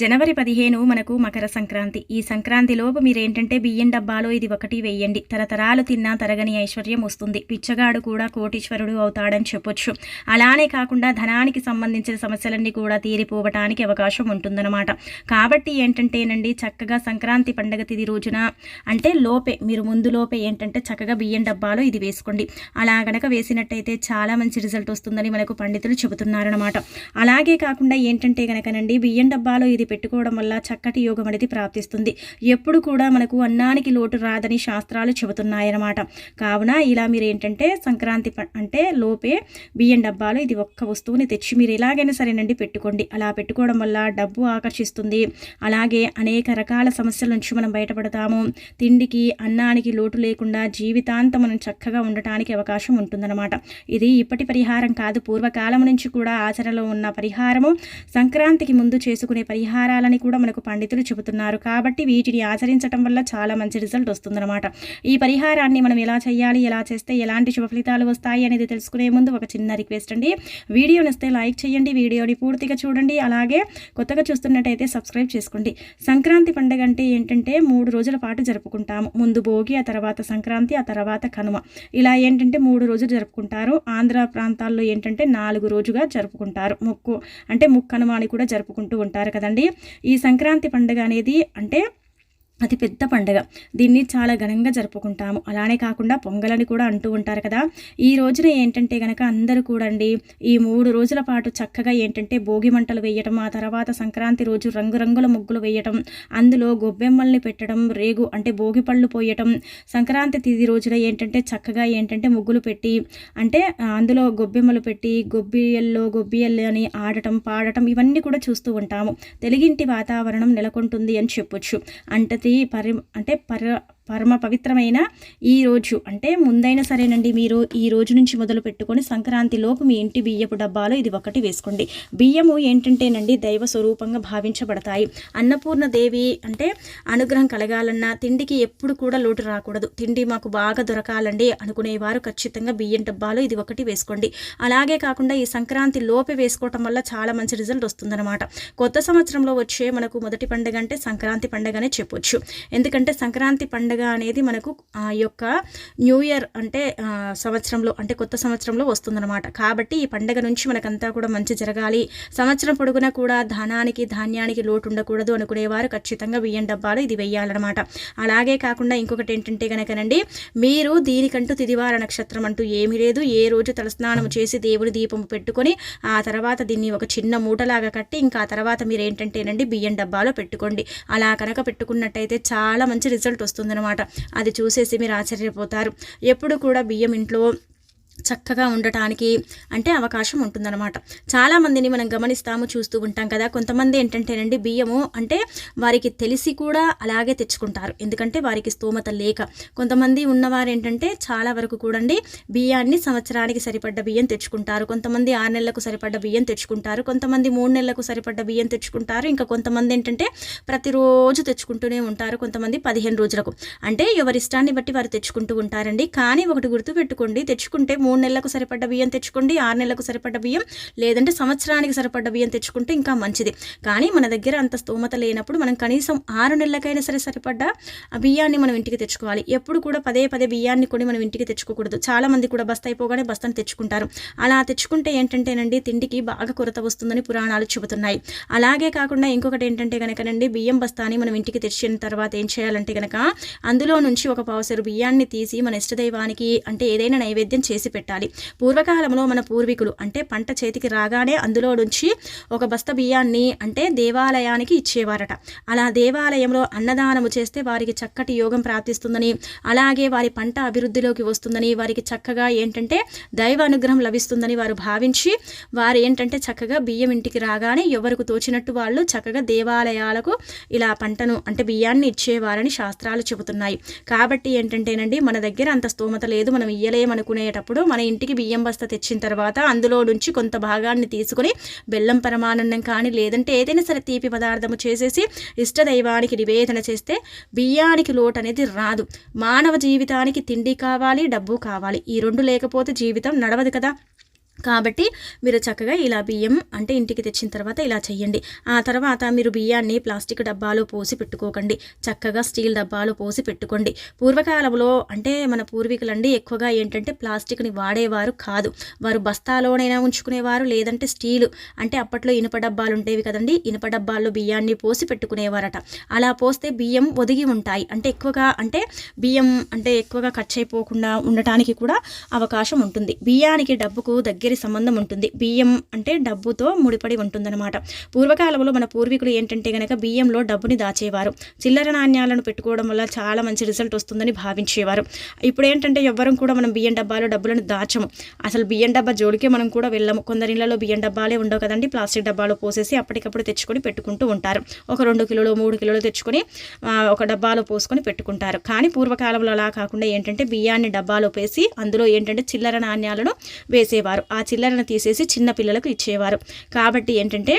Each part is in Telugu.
జనవరి పదిహేను మనకు మకర సంక్రాంతి. ఈ సంక్రాంతిలోపు మీరేంటంటే బియ్యం డబ్బాలో ఇది ఒకటి వేయండి తరతరాలు తిన్నా తరగని ఐశ్వర్యం వస్తుంది. పిచ్చగాడు కూడా కోటీశ్వరుడు అవుతాడని చెప్పొచ్చు. అలానే కాకుండా ధనానికి సంబంధించిన సమస్యలన్నీ కూడా తీరిపోవటానికి అవకాశం ఉంటుందన్నమాట. కాబట్టి ఏంటంటేనండి చక్కగా సంక్రాంతి పండగ తిది రోజున అంటే లోపే మీరు ముందు లోపే ఏంటంటే చక్కగా బియ్యం డబ్బాలో ఇది వేసుకోండి. అలా గనక వేసినట్టయితే చాలా మంచి రిజల్ట్ వస్తుందని మనకు పండితులు చెబుతున్నారనమాట అలాగే కాకుండా ఏంటంటే గనకనండి బియ్యం డబ్బాలో ఇది పెట్టుకోవడం వల్ల చక్కటి యోగం అనేది ప్రాప్తిస్తుంది. ఎప్పుడు కూడా మనకు అన్నానికి లోటు రాదని శాస్త్రాలు చెబుతున్నాయన్నమాట. కావున ఇలా మీరు ఏంటంటే సంక్రాంతి అంటే లోపే బియ్యం డబ్బాలు ఇది ఒక్క వస్తువుని తెచ్చి మీరు ఎలాగైనా సరేనండి పెట్టుకోండి. అలా పెట్టుకోవడం వల్ల డబ్బు ఆకర్షిస్తుంది. అలాగే అనేక రకాల సమస్యల నుంచి మనం బయటపడతాము. తిండికి అన్నానికి లోటు లేకుండా జీవితాంతం మనం చక్కగా ఉండటానికి అవకాశం ఉంటుందన్నమాట. ఇది ఇప్పటి పరిహారం కాదు. పూర్వకాలం నుంచి కూడా ఆచరణలో ఉన్న పరిహారము. సంక్రాంతికి ముందు చేసుకునే పరిహారం పరిహారాలని కూడా మనకు పండితులు చెబుతున్నారు. కాబట్టి వీటిని ఆచరించడం వల్ల చాలా మంచి రిజల్ట్ వస్తుందన్నమాట. ఈ పరిహారాన్ని మనం ఎలా చేయాలి ఎలా చేస్తే ఎలాంటి శుభ ఫలితాలు వస్తాయి అనేది తెలుసుకునే ముందు ఒక చిన్న రిక్వెస్ట్ అండి. వీడియో నస్తే లైక్ చేయండి వీడియోని పూర్తిగా చూడండి. అలాగే కొత్తగా చూస్తున్నట్టయితే సబ్స్క్రైబ్ చేసుకోండి. సంక్రాంతి పండుగ అంటే ఏంటంటే మూడు రోజుల పాటు జరుపుకుంటాము. ముందు భోగి ఆ తర్వాత సంక్రాంతి ఆ తర్వాత కనుమ. ఇలా ఏంటంటే మూడు రోజులు జరుపుకుంటారు. ఆంధ్ర ప్రాంతాల్లో ఏంటంటే నాలుగు రోజుగా జరుపుకుంటారు. ముక్కు అంటే ముక్కనుమ అని కూడా జరుపుకుంటూ ఉంటారు కదండి. ఈ సంక్రాంతి పండుగ అనేది అంటే అతి పెద్ద పండుగ. దీన్ని చాలా ఘనంగా జరుపుకుంటాము. అలానే కాకుండా పొంగలని కూడా అంటూ ఉంటారు కదా. ఈ రోజున ఏంటంటే కనుక అందరూ కూడండి ఈ మూడు రోజుల పాటు చక్కగా ఏంటంటే భోగి మంటలు వేయటం ఆ తర్వాత సంక్రాంతి రోజు రంగురంగుల ముగ్గులు వేయటం అందులో గొబ్బెమ్మల్ని పెట్టడం రేగు అంటే భోగి పళ్ళు పోయటం సంక్రాంతి తిది రోజున ఏంటంటే చక్కగా ఏంటంటే ముగ్గులు పెట్టి అంటే అందులో గొబ్బెమ్మలు పెట్టి గొబ్బియల్లో గొబ్బియల్లు అని ఆడటం పాడటం ఇవన్నీ కూడా చూస్తూ ఉంటాము. తెలుగింటి వాతావరణం నెలకొంటుంది అని చెప్పొచ్చు. ఈ పరి అంటే పర పరమ పవిత్రమైన ఈ రోజు. అంటే ముందైనా సరేనండి మీరు ఈ రోజు నుంచి మొదలు పెట్టుకొని సంక్రాంతిలోపు మీ ఇంటి బియ్యపు డబ్బాలో ఇది ఒకటి వేసుకోండి. బియ్యము ఏంటంటేనండి దైవ స్వరూపంగా భావించబడతాయి. అన్నపూర్ణ దేవి అంటే అనుగ్రహం కలగాలన్నా తిండికి ఎప్పుడు కూడా లోటు రాకూడదు. తిండి మాకు బాగా దొరకాలండి అనుకునేవారు ఖచ్చితంగా బియ్యం డబ్బాలో ఇది ఒకటి వేసుకోండి. అలాగే కాకుండా ఈ సంక్రాంతి లోపే వేసుకోవటం వల్ల చాలా మంచి రిజల్ట్ వస్తుందన్నమాట. కొత్త సంవత్సరంలో వచ్చే మనకు మొదటి పండుగ అంటే సంక్రాంతి పండుగనే చెప్పొచ్చు. ఎందుకంటే సంక్రాంతి పండుగ అనేది మనకు ఆ యొక్క న్యూ ఇయర్ అంటే సంవత్సరంలో అంటే కొత్త సంవత్సరంలో వస్తుందన్నమాట. కాబట్టి ఈ పండుగ నుంచి మనకంతా కూడా మంచి జరగాలి. సంవత్సరం పొడుగున కూడా ధనానికి ధాన్యానికి లోటు ఉండకూడదు అనుకునేవారు ఖచ్చితంగా బియ్యం డబ్బాలు ఇది వెయ్యాలన్నమాట. అలాగే కాకుండా ఇంకొకటి ఏంటంటే కనుకనండి మీరు దీనికంటూ తిదివార నక్షత్రం అంటూ ఏమీ లేదు. ఏ రోజు తలస్నానం చేసి దేవుడి దీపము పెట్టుకొని ఆ తర్వాత దీన్ని ఒక చిన్న మూటలాగా కట్టి ఇంకా తర్వాత మీరు ఏంటంటేనండి బియ్యం డబ్బాలో పెట్టుకోండి. అలా కనుక పెట్టుకున్నట్టయితే చాలా మంచి రిజల్ట్ వస్తుందన్నమాట. అనమాట అది చూసేసి మీరు ఆశ్చర్యపోతారు. ఎప్పుడు కూడా బియ్యం ఇంట్లో చక్కగా ఉండటానికి అంటే అవకాశం ఉంటుందన్నమాట. చాలామందిని మనం గమనిస్తాము చూస్తూ ఉంటాం కదా. కొంతమంది ఏంటంటేనండి బియ్యము అంటే వారికి తెలిసి కూడా అలాగే తెచ్చుకుంటారు. ఎందుకంటే వారికి స్తోమత లేక. కొంతమంది ఉన్నవారు ఏంటంటే చాలా వరకు కూడండి బియ్యాన్ని సంవత్సరానికి సరిపడ్డ బియ్యం తెచ్చుకుంటారు. కొంతమంది ఆరు నెలలకు సరిపడ్డ బియ్యం తెచ్చుకుంటారు. కొంతమంది మూడు నెలలకు సరిపడ్డ బియ్యం తెచ్చుకుంటారు. ఇంకా కొంతమంది ఏంటంటే ప్రతిరోజు తెచ్చుకుంటూనే ఉంటారు. కొంతమంది పదిహేను రోజులకు. అంటే ఎవరిష్టాన్ని బట్టి వారు తెచ్చుకుంటూ ఉంటారండి. కానీ ఒకటి గుర్తు పెట్టుకోండి తెచ్చుకుంటే మూడు మూడు నెలలకు సరిపడ్డ బియ్యం తెచ్చుకోండి ఆరు నెలలకు సరిపడ్డ బియ్యం లేదంటే సంవత్సరానికి సరిపడ్డ బియ్యం తెచ్చుకుంటే ఇంకా మంచిది. కానీ మన దగ్గర అంత స్తోమత లేనప్పుడు మనం కనీసం ఆరు నెలలకైనా సరే సరిపడ్డ ఆ బియ్యాన్ని మనం ఇంటికి తెచ్చుకోవాలి. ఎప్పుడు కూడా పదే పదే బియ్యాన్ని కొని మనం ఇంటికి తెచ్చుకోకూడదు. చాలా మంది కూడా బస్తా అయిపోగానే బస్తాను తెచ్చుకుంటారు. అలా తెచ్చుకుంటే ఏంటంటేనండి తిండికి బాగా కొరత వస్తుందని పురాణాలు చెబుతున్నాయి. అలాగే కాకుండా ఇంకొకటి ఏంటంటే కనుకనండి బియ్యం బస్తాని మనం ఇంటికి తెచ్చిన తర్వాత ఏం చేయాలంటే కనుక అందులో నుంచి ఒక పావుసరు బియ్యాన్ని తీసి మన ఇష్టదైవానికి అంటే ఏదైనా నైవేద్యం చేసి పెట్టాలి పూర్వకాలంలో మన పూర్వీకులు అంటే పంట చేతికి రాగానే అందులో నుంచి ఒక బస్త బియ్యాన్ని అంటే దేవాలయానికి ఇచ్చేవారట. అలా దేవాలయంలో అన్నదానము చేస్తే వారికి చక్కటి యోగం ప్రాప్తిస్తుందని అలాగే వారి పంట అభివృద్ధిలోకి వస్తుందని వారికి చక్కగా ఏంటంటే దైవ అనుగ్రహం లభిస్తుందని వారు భావించి వారు ఏంటంటే చక్కగా బియ్యం ఇంటికి రాగానే ఎవరికి తోచినట్టు వాళ్ళు చక్కగా దేవాలయాలకు ఇలా పంటను అంటే బియ్యాన్ని ఇచ్చేవారని శాస్త్రాలు చెబుతున్నాయి. కాబట్టి ఏంటంటేనండి మన దగ్గర అంత స్తోమత లేదు మనం ఇయ్యలేమనుకునేటప్పుడు మన ఇంటికి బియ్యం బస్త తెచ్చిన తర్వాత అందులో నుంచి కొంత భాగాన్ని తీసుకుని బెల్లం పరమానందం కానీ లేదంటే ఏదైనా సరే తీపి పదార్థము చేసేసి ఇష్టదైవానికి నివేదన చేస్తే బియ్యానికి లోటు అనేది రాదు. మానవ జీవితానికి తిండి కావాలి డబ్బు కావాలి. ఈ రెండు లేకపోతే జీవితం నడవదు కదా. కాబట్టి మీరు చక్కగా ఇలా బియ్యం అంటే ఇంటికి తెచ్చిన తర్వాత ఇలా చేయండి ఆ తర్వాత మీరు బియ్యాన్ని ప్లాస్టిక్ డబ్బాలో పోసి పెట్టుకోకండి. చక్కగా స్టీల్ డబ్బాలో పోసి పెట్టుకోండి. పూర్వకాలంలో అంటే మన పూర్వీకులండి ఎక్కువగా ఏంటంటే ప్లాస్టిక్ని వాడేవారు కాదు. వారు బస్తాలోనైనా ఉంచుకునేవారు లేదంటే స్టీలు. అంటే అప్పట్లో ఇనుప డబ్బాలు ఉండేవి కదండి. ఇనుప డబ్బాల్లో బియ్యాన్ని పోసి పెట్టుకునేవారట. అలా పోస్తే బియ్యం ఒదిగి ఉంటాయి. అంటే ఎక్కువగా అంటే బియ్యం అంటే ఎక్కువగా ఖర్చు అయిపోకుండా ఉండటానికి కూడా అవకాశం ఉంటుంది. బియ్యానికి డబ్బుకు దగ్గర సంబంధం ఉంటుంది. బియ్యం అంటే డబ్బుతో ముడిపడి ఉంటుందన్నమాట. పూర్వకాలంలో మన పూర్వీకులు ఏంటంటే గనక బియ్యంలో డబ్బుని దాచేవారు. చిల్లర నాణ్యాలను పెట్టుకోవడం వల్ల చాలా మంచి రిజల్ట్ వస్తుందని భావించేవారు. ఇప్పుడు ఏంటంటే ఎవ్వరం కూడా మనం బియ్యం డబ్బాలో డబ్బులను దాచము. అసలు బియ్యం డబ్బా జోలికే మనం కూడా వెళ్ళము. కొందరి ఇళ్ళలో బియ్యం డబ్బాలే ఉండవు కదండి. ప్లాస్టిక్ డబ్బాలో పోసేసి అప్పటికప్పుడు తెచ్చుకొని పెట్టుకుంటూ ఉంటారు. ఒక రెండు కిలోలు మూడు కిలోలు తెచ్చుకొని ఒక డబ్బాలో పోసుకొని పెట్టుకుంటారు. కానీ పూర్వకాలంలో అలా కాకుండా ఏంటంటే బియ్యాన్ని డబ్బాలో వేసి అందులో ఏంటంటే చిల్లర నాణ్యాలను వేసేవారు. ఆ చిల్లరను తీసేసి చిన్నపిల్లలకు ఇచ్చేవారు. కాబట్టి ఏంటంటే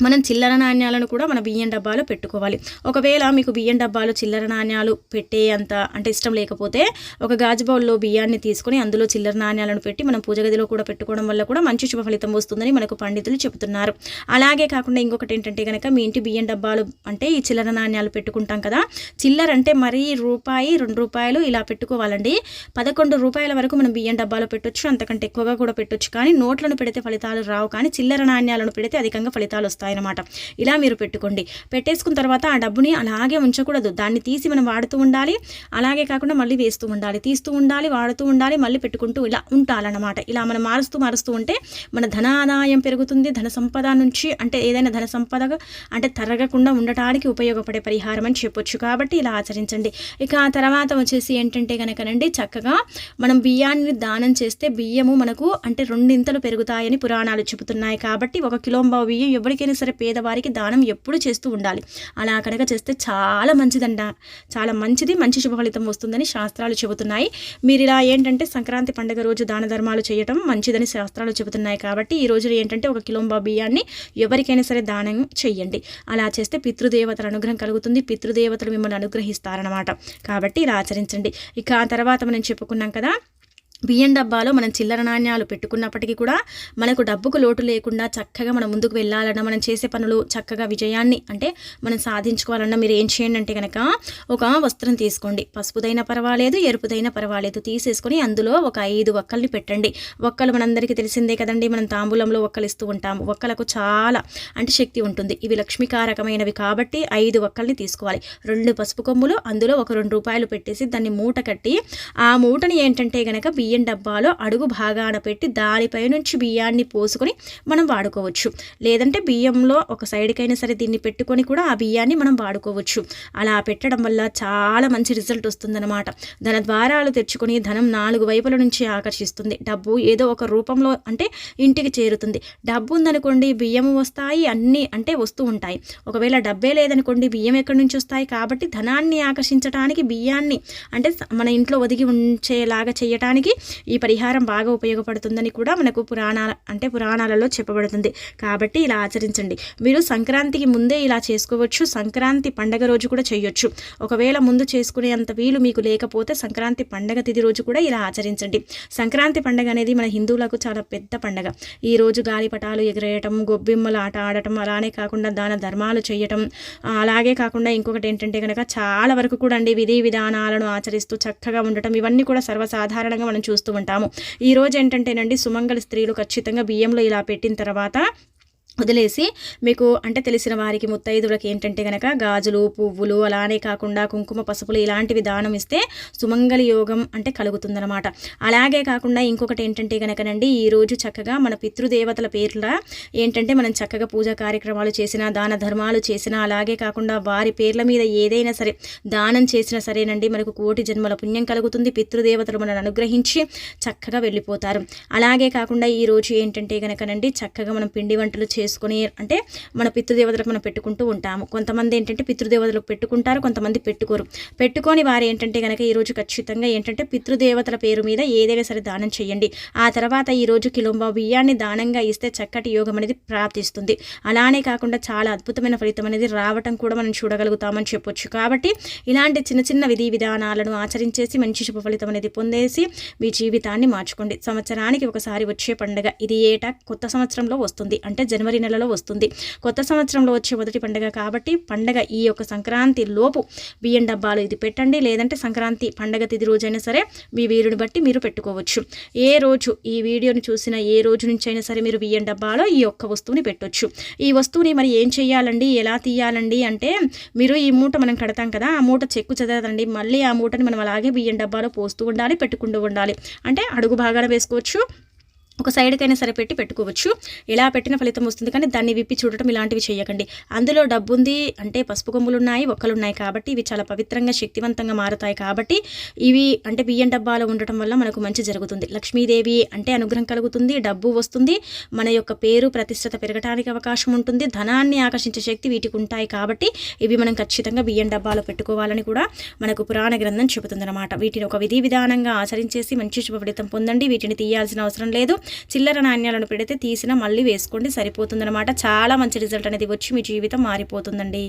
మనం చిల్లర నాణ్యాలను కూడా మన బియ్యం డబ్బాలో పెట్టుకోవాలి. ఒకవేళ మీకు బియ్యం డబ్బాలో చిల్లర నాణ్యాలు పెట్టే అంత అంటే ఇష్టం లేకపోతే ఒక గాజు బౌల్లో బియ్యాన్ని తీసుకొని అందులో చిల్లర నాణ్యాలను పెట్టి మనం పూజ గదిలో కూడా పెట్టుకోవడం వల్ల కూడా మంచి శుభ ఫలితం వస్తుందని మనకు పండితులు చెబుతున్నారు అలాగే కాకుండా ఇంకొకటి ఏంటంటే కనుక మీ ఇంటి బియ్యం డబ్బాలు అంటే ఈ చిల్లర నాణ్యాలు పెట్టుకుంటాం కదా చిల్లర అంటే మరీ రూపాయి రెండు రూపాయలు ఇలా పెట్టుకోవాలండి. పదకొండు రూపాయల వరకు మనం బియ్యం డబ్బాలో పెట్టొచ్చు అంతకంటే ఎక్కువగా కూడా పెట్టొచ్చు. కానీ నోట్లను పెడితే ఫలితాలు రావు. కానీ చిల్లర నాణ్యాలను పెడితే అధికంగా ఫలితాలు వస్తాయి. వస్తాయన్నమాట. ఇలా మీరు పెట్టుకోండి. పెట్టేసుకున్న తర్వాత ఆ డబ్బుని అలాగే ఉంచకూడదు. దాన్ని తీసి మనం వాడుతూ ఉండాలి. అలాగే కాకుండా మళ్ళీ వేస్తూ ఉండాలి. తీస్తూ ఉండాలి వాడుతూ ఉండాలి మళ్ళీ పెట్టుకుంటూ ఇలా ఉండాలన్నమాట ఇలా మనం మారుస్తూ మారుస్తూ ఉంటే మన ధన ఆదాయం పెరుగుతుంది. ధన సంపద నుంచి అంటే ఏదైనా ధన సంపద అంటే తరగకుండా ఉండటానికి ఉపయోగపడే పరిహారం అని చెప్పొచ్చు. కాబట్టి ఇలా ఆచరించండి. ఇక ఆ తర్వాత వచ్చేసి ఏంటంటే కనుకనండి చక్కగా మనం బియ్యాన్ని దానం చేస్తే బియ్యము మనకు అంటే రెండింతలు పెరుగుతాయని పురాణాలు చెబుతున్నాయి. కాబట్టి ఒక కిలోంబావు బియ్యం ఎవరికైనా సరే పేదవారికి దానం ఎప్పుడు చేస్తూ ఉండాలి. అలా కనుక చేస్తే చాలా మంచిదండ చాలా మంచిది మంచి శుభ ఫలితం వస్తుందని శాస్త్రాలు చెబుతున్నాయి. మీరు ఇలా ఏంటంటే సంక్రాంతి పండుగ రోజు దాన ధర్మాలు చేయటం మంచిదని శాస్త్రాలు చెబుతున్నాయి కాబట్టి ఈ రోజు ఏంటంటే ఒక కిలోంబా బియ్యాన్ని ఎవరికైనా సరే దానం చెయ్యండి. అలా చేస్తే పితృదేవతల అనుగ్రహం కలుగుతుంది. పితృదేవతలు మిమ్మల్ని అనుగ్రహిస్తారనమాట కాబట్టి ఇలా ఆచరించండి. ఇక ఆ తర్వాత మనం చెప్పుకున్నాం కదా బియ్యం డబ్బాలో మనం చిల్లర నాణ్యాలు పెట్టుకున్నప్పటికీ కూడా మనకు డబ్బుకు లోటు లేకుండా చక్కగా మనం ముందుకు వెళ్ళాలన్నా మనం చేసే పనులు చక్కగా విజయాన్ని అంటే మనం సాధించుకోవాలన్నా మీరు ఏం చేయండి అంటే కనుక ఒక వస్త్రం తీసుకోండి. పసుపుదైనా పర్వాలేదు ఎరుపుదైనా పర్వాలేదు. తీసేసుకొని అందులో ఒక ఐదు ఒక్కల్ని పెట్టండి. ఒక్కలు మనందరికీ తెలిసిందే కదండి మనం తాంబూలంలో ఒక్కలు ఇస్తూ ఉంటాము. ఒక్కలకు చాలా అంటే శక్తి ఉంటుంది. ఇవి లక్ష్మీకారకమైనవి కాబట్టి ఐదు ఒక్కల్ని తీసుకోవాలి. రెండు పసుపు కొమ్ములు అందులో ఒక రెండు రూపాయలు పెట్టేసి దాన్ని మూట కట్టి ఆ మూటని ఏంటంటే కనుక బియ్యం బియ్యం డబ్బాలో అడుగు భాగాన పెట్టి దానిపై నుంచి బియ్యాన్ని పోసుకొని మనం వాడుకోవచ్చు. లేదంటే బియ్యంలో ఒక సైడ్కైనా సరే దీన్ని పెట్టుకొని కూడా ఆ బియ్యాన్ని మనం వాడుకోవచ్చు. అలా పెట్టడం వల్ల చాలా మంచి రిజల్ట్ వస్తుందన్నమాట. ధన ద్వారాలు తెచ్చుకొని ధనం నాలుగు వైపుల నుంచి ఆకర్షిస్తుంది. డబ్బు ఏదో ఒక రూపంలో అంటే ఇంటికి చేరుతుంది. డబ్బు ఉందనుకోండి బియ్యం వస్తాయి అన్నీ అంటే వస్తూ ఉంటాయి. ఒకవేళ డబ్బే లేదనుకోండి బియ్యం ఎక్కడి నుంచి వస్తాయి? కాబట్టి ధనాన్ని ఆకర్షించడానికి బియ్యాన్ని అంటే మన ఇంట్లో ఒదిగి ఉంచేలాగా చేయటానికి ఈ పరిహారం బాగా ఉపయోగపడుతుందని కూడా మనకు పురాణాల అంటే పురాణాలలో చెప్పబడుతుంది. కాబట్టి ఇలా ఆచరించండి. మీరు సంక్రాంతికి ముందే ఇలా చేసుకోవచ్చు. సంక్రాంతి పండగ రోజు కూడా చేయొచ్చు. ఒకవేళ ముందు చేసుకునే అంత వీలు మీకు లేకపోతే సంక్రాంతి పండగ తిది రోజు కూడా ఇలా ఆచరించండి. సంక్రాంతి పండగ అనేది మన హిందువులకు చాలా పెద్ద పండగ. ఈ రోజు గాలిపటాలు ఎగరేయటం గొబ్బిమ్మలు ఆట ఆడటం అలానే కాకుండా దాన ధర్మాలు చేయటం అలాగే కాకుండా ఇంకొకటి ఏంటంటే కనుక చాలా వరకు కూడా అండి విధి విధానాలను ఆచరిస్తూ చక్కగా ఉండటం ఇవన్నీ కూడా సర్వసాధారణంగా మనం చూస్తూ ఉంటాము. ఈరోజు ఏంటంటేనండి సుమంగళ స్త్రీలు ఖచ్చితంగా బియ్యంలో ఇలా పెట్టిన తర్వాత వదిలేసి మీకు అంటే తెలిసిన వారికి ముత్తైదువులకి ఏంటంటే కనుక గాజులు పువ్వులు అలానే కాకుండా కుంకుమ పసుపులు ఇలాంటివి దానం ఇస్తే సుమంగళి యోగం అంటే కలుగుతుందనమాట అలాగే కాకుండా ఇంకొకటి ఏంటంటే కనుకనండి ఈరోజు చక్కగా మన పితృదేవతల పేర్ల ఏంటంటే మనం చక్కగా పూజా కార్యక్రమాలు చేసినా దాన ధర్మాలు చేసినా అలాగే కాకుండా వారి పేర్ల మీద ఏదైనా సరే దానం చేసినా సరేనండి మనకు కోటి జన్మల పుణ్యం కలుగుతుంది. పితృదేవతలు మనల్ని అనుగ్రహించి చక్కగా వెళ్ళిపోతారు. అలాగే కాకుండా ఈరోజు ఏంటంటే కనుకనండి చక్కగా మనం పిండి వంటలు చే చేసుకుని అంటే మన పితృదేవతలకు మనం పెట్టుకుంటూ ఉంటాము. కొంతమంది ఏంటంటే పితృదేవతలకు పెట్టుకుంటారు కొంతమంది పెట్టుకోరు. పెట్టుకొని వారు ఏంటంటే కనుక ఈరోజు ఖచ్చితంగా ఏంటంటే పితృదేవతల పేరు మీద ఏదైనా సరే దానం చేయండి. ఆ తర్వాత ఈరోజు కిలోంబా బియ్యాన్ని దానంగా ఇస్తే చక్కటి యోగం అనేది ప్రాప్తిస్తుంది. అలానే కాకుండా చాలా అద్భుతమైన ఫలితం అనేది రావటం కూడా మనం చూడగలుగుతామని చెప్పొచ్చు. కాబట్టి ఇలాంటి చిన్న చిన్న విధి విధానాలను ఆచరించేసి మంచి శుభ ఫలితం అనేది పొందేసి మీ జీవితాన్ని మార్చుకోండి. సంవత్సరానికి ఒకసారి వచ్చే పండుగ ఇది ఏటా కొత్త సంవత్సరంలో వస్తుంది. అంటే జనవరి నెలలో వస్తుంది. కొత్త సంవత్సరంలో వచ్చే మొదటి పండుగ కాబట్టి పండగ ఈ యొక్క సంక్రాంతి లోపు బియ్యం డబ్బాలు ఇది పెట్టండి. లేదంటే సంక్రాంతి పండగ తిది రోజైనా సరే మీ వీరుని బట్టి మీరు పెట్టుకోవచ్చు. ఏ రోజు ఈ వీడియోని చూసిన ఏ రోజు నుంచి అయినా సరే మీరు బియ్యం డబ్బాలో ఈ యొక్క వస్తువుని పెట్టొచ్చు. ఈ వస్తువుని మరి ఏం చేయాలండి ఎలా తీయాలండి? అంటే మీరు ఈ మూట మనం కడతాం కదా ఆ మూట చెక్కు చదవదండి మళ్ళీ ఆ మూటని మనం అలాగే బియ్యం డబ్బాలో పోస్తూ ఉండాలి పెట్టుకుంటూ ఉండాలి. అంటే అడుగు భాగాన వేసుకోవచ్చు. ఒక సైడ్కైనా సరే పెట్టి పెట్టుకోవచ్చు. ఎలా పెట్టిన ఫలితం వస్తుంది కానీ దాన్ని విప్పి చూడటం ఇలాంటివి చేయకండి. అందులో డబ్బు ఉంది అంటే పసుపు కొమ్ములు ఉన్నాయి ఒక్కలు ఉన్నాయి కాబట్టి ఇవి చాలా పవిత్రంగా శక్తివంతంగా మారుతాయి కాబట్టి ఇవి అంటే బియ్యం డబ్బాలో ఉండటం వల్ల మనకు మంచి జరుగుతుంది. లక్ష్మీదేవి అంటే అనుగ్రహం కలుగుతుంది డబ్బు వస్తుంది మన యొక్క పేరు ప్రతిష్టత పెరగడానికి అవకాశం ఉంటుంది ధనాన్ని ఆకర్షించే శక్తి వీటికి ఉంటాయి కాబట్టి ఇవి మనం ఖచ్చితంగా బియ్యం డబ్బాలో పెట్టుకోవాలని కూడా మనకు పురాణ గ్రంథం చెబుతుందన్నమాట. వీటిని ఒక విధి విధానంగా ఆచరించేసి మంచి శుభ ఫలితం పొందండి. వీటిని తీయాల్సిన అవసరం లేదు. చిల్లర నాణ్యాలను పెడితే తీసిన మళ్ళీ వేసుకోండి సరిపోతుందన్నమాట. చాలా మంచి రిజల్ట్ అనేది వచ్చి మీ జీవితం మారిపోతుందండి.